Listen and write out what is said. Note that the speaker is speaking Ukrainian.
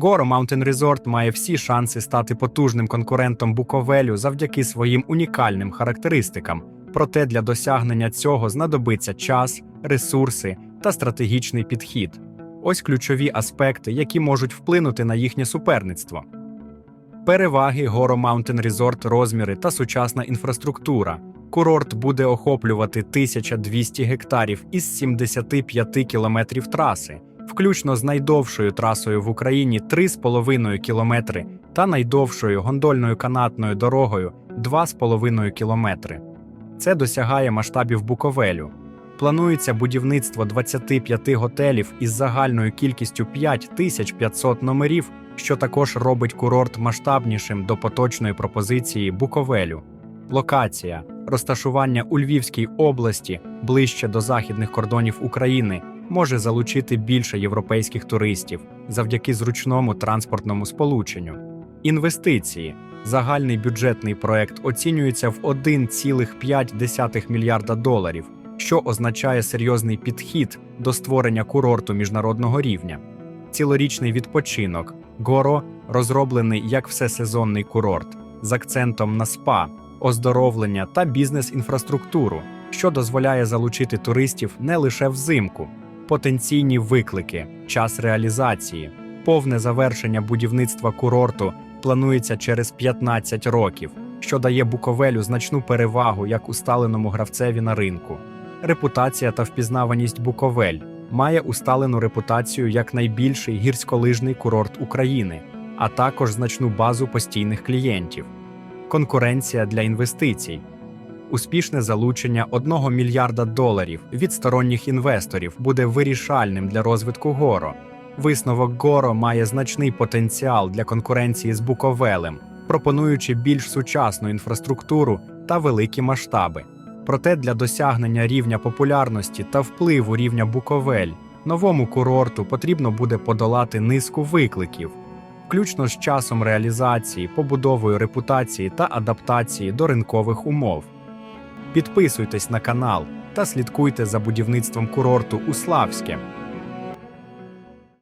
Горо Mountain Resort має всі шанси стати потужним конкурентом Буковелю завдяки своїм унікальним характеристикам. Проте для досягнення цього знадобиться час, ресурси та стратегічний підхід. Ось ключові аспекти, які можуть вплинути на їхнє суперництво. Переваги Горо Mountain Resort розміри та сучасна інфраструктура. Курорт буде охоплювати 1200 гектарів із 75 кілометрів траси, включно з найдовшою трасою в Україні 3,5 кілометри та найдовшою гондольною канатною дорогою 2,5 кілометри. Це досягає масштабів Буковелю. Планується будівництво 25 готелів із загальною кількістю 5500 номерів, що також робить курорт масштабнішим до поточної пропозиції Буковелю. Локація розташування у Львівській області ближче до західних кордонів України може залучити більше європейських туристів завдяки зручному транспортному сполученню. Інвестиції. Загальний бюджетний проект оцінюється в 1,5 мільярда доларів, що означає серйозний підхід до створення курорту міжнародного рівня. Цілорічний відпочинок Горо розроблений як всесезонний курорт з акцентом на спа, оздоровлення та бізнес-інфраструктуру, що дозволяє залучити туристів не лише взимку, потенційні виклики, час реалізації, повне завершення будівництва курорту планується через 15 років, що дає Буковелю значну перевагу як усталеному гравцеві на ринку. Репутація та впізнаваність Буковель має усталену репутацію як найбільший гірськолижний курорт України, а також значну базу постійних клієнтів. Конкуренція для інвестицій. Успішне залучення 1 мільярда доларів від сторонніх інвесторів буде вирішальним для розвитку Горо. Висновок Горо має значний потенціал для конкуренції з Буковелем, пропонуючи більш сучасну інфраструктуру та великі масштаби. Проте для досягнення рівня популярності та впливу рівня Буковель новому курорту потрібно буде подолати низку викликів, включно з часом реалізації, побудовою репутації та адаптації до ринкових умов. Підписуйтесь на канал та слідкуйте за будівництвом курорту у Славське.